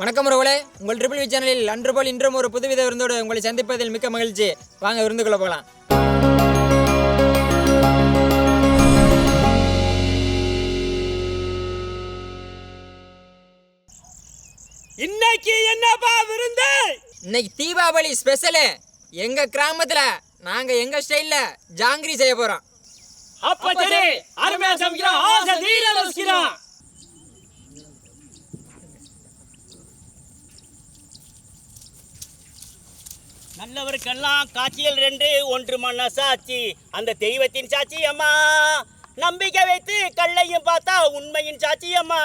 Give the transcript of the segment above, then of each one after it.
வணக்கம் உறவுகளே. உங்கள் ட்ரிபிள் வி சேனலில் அன்று போல் இன்றும் ஒரு புதுவித விருந்தோடு உங்களை சந்திப்பதில் மிக்க மகிழ்ச்சி. வாங்க விருந்துக்குள்ள போகலாம். இன்னைக்கு என்னப்பா விருந்து? இன்னைக்கு தீபாவளி ஸ்பெஷலு எங்க கிராமத்துல நாங்க எங்க ஸ்டைல்ல ஜாங்கிரி செய்ய போறோம். அப்ப சரி அருமையா சமைக்கிறோம். ஆசை நீரா நல்லவருக்கெல்லாம் காட்சியல் ரெண்டு ஒன்று மன்ன சாட்சி அந்த தெய்வத்தின் சாட்சி அம்மா. நம்பிக்கை வைத்து கல்லையும் பார்த்தா உண்மையின் சாட்சி அம்மா.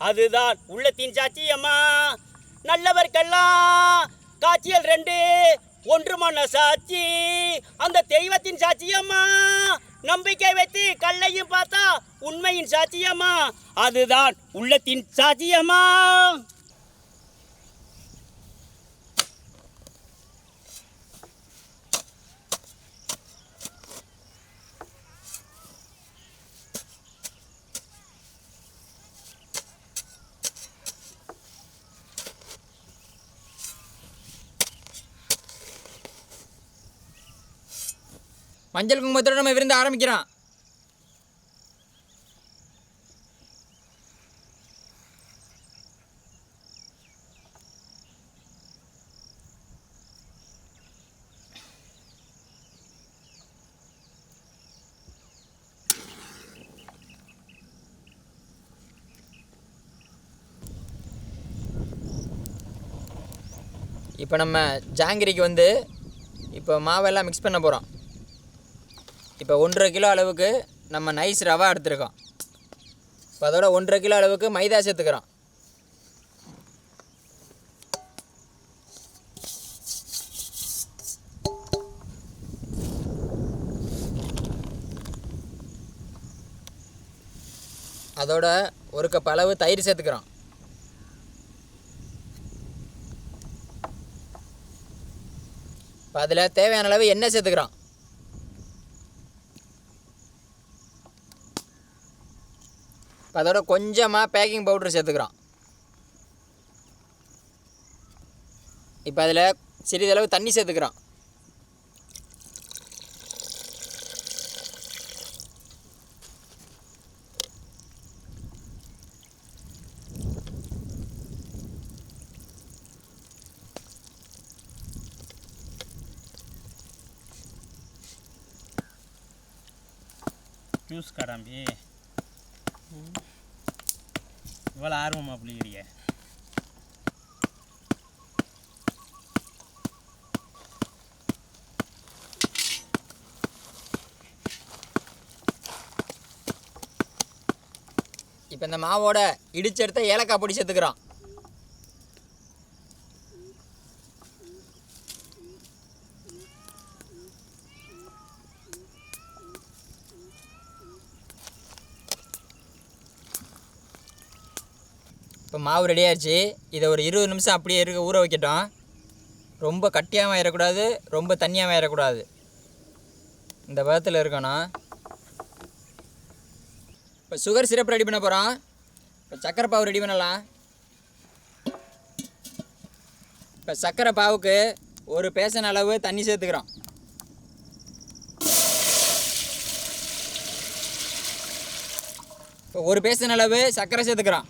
அதுதான் உள்ளத்தின் சாட்சி அம்மா. நல்லவர்க்கெல்லாம் காட்சியல் ரெண்டு ஒன்று மன்ன சாட்சி அந்த தெய்வத்தின் சாட்சியம்மா நம்பிக்கை வைத்து கல்லையும் பார்த்தா உண்மையின் சாட்சியம்மா அதுதான் உள்ளத்தின் சாட்சியம்மா மஞ்சள் குங்குமத்தோடு நம்ம விருந்து ஆரம்பிக்கிறோம். இப்போ நம்ம ஜாங்கிரிக்கு வந்து இப்போ மாவெல்லாம் மிக்ஸ் பண்ண போகிறோம் இப்போ ஒன்றரை கிலோ அளவுக்கு நம்ம நைஸ் ரவா எடுத்துருக்கோம். இப்போ அதோட ஒன்றரை கிலோ அளவுக்கு மைதா சேர்த்துக்கிறோம். அதோட ஒரு கப் அளவு தயிர் சேர்த்துக்கிறோம். இப்போ அதில் தேவையான அளவு எண்ணெய் சேர்த்துக்கிறோம். இப்போ அதோட கொஞ்சமாக பேக்கிங் பவுட்ரு சேர்த்துக்கிறோம். இப்போ அதில் சிறிதளவு தண்ணி சேர்த்துக்கிறோம். ஜூஸ் கடாம்பி இவ்வளோ ஆர்வமாக பிள்ளைக்கிறீங்க? இப்போ இந்த மாவோட இடிச்செடுத்த ஏலக்காய் பொடி இப்போ மாவு ரெடி இதை ஒரு இருபது நிமிஷம் அப்படியே இருக்க ஊற வைக்கட்டும். ரொம்ப கட்டியாகவும் ஆயிடக்கூடாது ரொம்ப தண்ணியாகவும் ஆயிடக்கூடாது இந்த பதத்தில் இருக்கணும். இப்போ சுகர் சிரப் ரெடி பண்ண போகிறோம் இப்போ சக்கரை பாவு ரெடி பண்ணலாம். இப்போ சக்கரை பாவுக்கு ஒரு பேசன் அளவு தண்ணி சேர்த்துக்கிறோம். இப்போ ஒரு பேசன் அளவு சர்க்கரை சேர்த்துக்கிறோம்.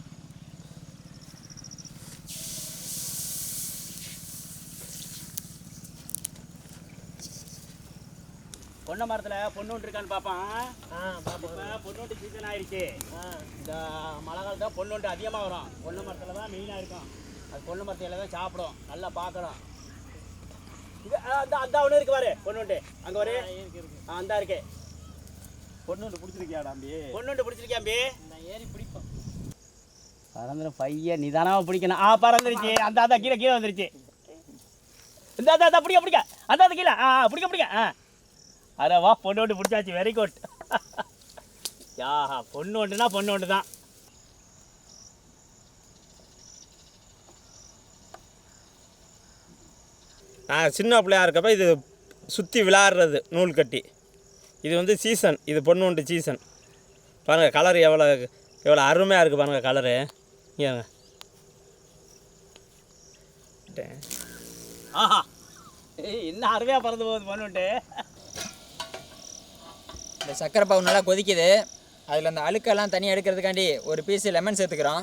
பொண்ணை மரத்தில் பொண்ணு ஒன்று இருக்கான்னு பார்ப்பான். பொண்ணு சீசன் ஆயிடுச்சு இந்த மழை காலத்தில் பொண்ணு ஒன்று அதிகமாக வரும். பொண்ணு மரத்தில் தான் மெயினாக இருக்கும். அது பொண்ணு மரத்தில் தான் சாப்பிடும். நல்லா பார்க்கணும். இது அந்த அந்த ஒன்று இருக்கு பாரு. பொண்ணு ஒன்று. அங்கே ஒரு ஆ அந்த இருக்கு. பொண்ணு ஒன்று பிடிச்சிருக்கியா தம்பி? பொண்ணு ஒன்று பிடிச்சிருக்கியாம்பி நான் ஏறி பிடிப்போம் பறந்துடும் பையன் நிதானமாக பிடிக்கணும். ஆ பறந்துருச்சு அந்த அந்த கீழே கீழே வந்துருச்சு. இந்த அந்த அந்த பிடிக்க பிடிக்க. அந்த அந்த கீழே. ஆ ஆ, பிடிக்க பிடிக்க. ஆ. அட வா பொண்ணு ஒன்று பிடிச்சாச்சு. வெரி குட் யாஹா பொண்ணு ஒன்றுனா பொண்ணு ஒன்று தான் நான் சின்ன பிள்ளையா இருக்கப்ப இது சுற்றி விளையாடுறது நூல் கட்டி. இது வந்து சீசன் இது பொண்ணு உண்டு சீசன் பாருங்கள் கலர் எவ்வளோ எவ்வளோ அருமையாக இருக்குது பாருங்கள் கலரு ஏங்க ஆஹா. என்ன அருமையாக பறந்து போகுது பண்ணுட்டு இந்த சக்கரை பாவு நல்லா கொதிக்குது. அதில் அந்த அழுக்கெல்லாம் தனியாக எடுக்கிறதுக்காண்டி ஒரு பீஸ் லெமன் சேர்த்துக்கிறோம்.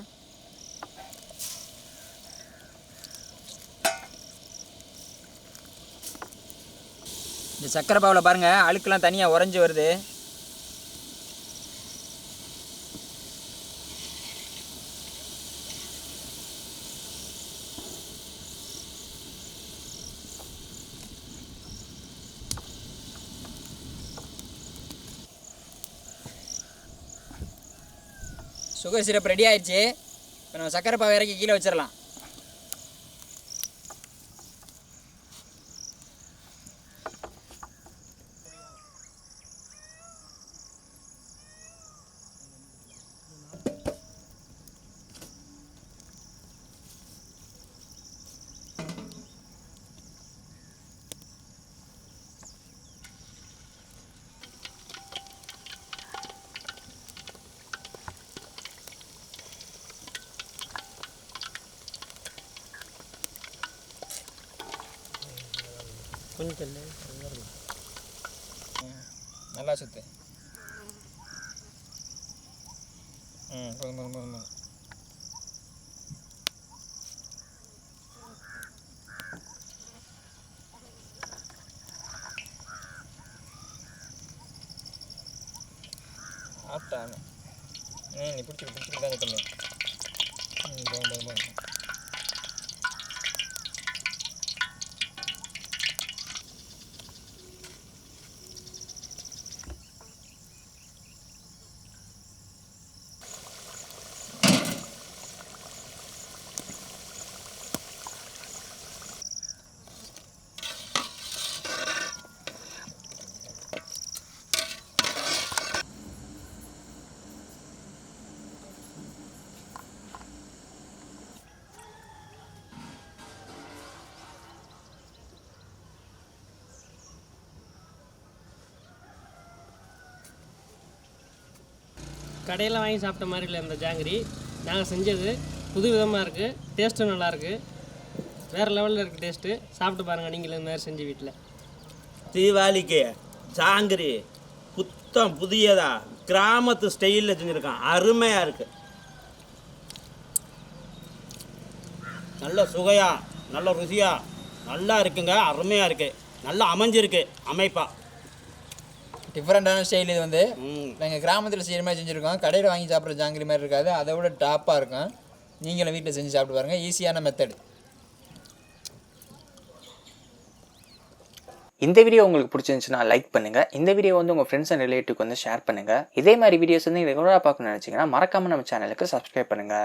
இந்த சக்கரை பாவில் பாருங்கள் அழுக்கெல்லாம் தனியாக உறைஞ்சி வருது. சுகர் சிரப் ரெடி ஆயிடுச்சு. இப்போ நம்ம சக்கரை பாவை இறக்கி கீழே வச்சிடலாம் கொஞ்சம் நல்லா சுத்து. ம் போதும் போதும் போதும் போதும். ம் நீ பிடிச்சிட்டு பிடிச்சிட்டு தான் தம்பி ம் போதும் போதும் போதும். கடையில் வாங்கி சாப்பிட்ட மாதிரி இல்லை இந்த ஜாங்கிரி. நாங்கள் செஞ்சது புது விதமாக இருக்குது டேஸ்ட்டும் நல்லாயிருக்கு வேறு லெவலில் இருக்குது டேஸ்ட்டு சாப்பிட்டு பாருங்கள் நீங்களும் இந்த மாதிரி செஞ்சு வீட்டில் தீபாவளிக்கு ஜாங்கிரி புத்தம் புதியதா கிராமத்து ஸ்டைலில் செஞ்சுருக்கான். அருமையாக இருக்குது நல்ல சுகையாக நல்ல ருசியாக நல்லா இருக்குங்க. அருமையாக இருக்குது நல்லா அமைஞ்சிருக்கு அமைப்பாக டிஃப்ரெண்ட்டான ஸ்டைல் இது வந்து. நாங்கள் கிராமத்தில் செய்கிற மாதிரி செஞ்சுருக்கோம். கடையில் வாங்கி சாப்பிட்ற ஜாங்கிரி மாதிரி இருக்காது. அதை விட டாப்பாக இருக்கும். நீங்களும் வீட்டில் செஞ்சு சாப்பிட்டு பாருங்கள் ஈஸியான மெத்தட் இந்த வீடியோ உங்களுக்கு பிடிச்சிருந்துச்சுன்னா லைக் பண்ணுங்க. இந்த வீடியோ வந்து உங்க ஃப்ரெண்ட்ஸ் அண்ட் ரிலேட்டிவ்க்கு வந்து ஷேர் பண்ணுங்க. இதே மாதிரி வீடியோஸ் வந்து ரெகுலராக பார்க்கணும்னு நினைச்சீங்கன்னா மறக்காம நம்ம சேனலுக்கு சப்ஸ்கிரைப் பண்ணுங்க.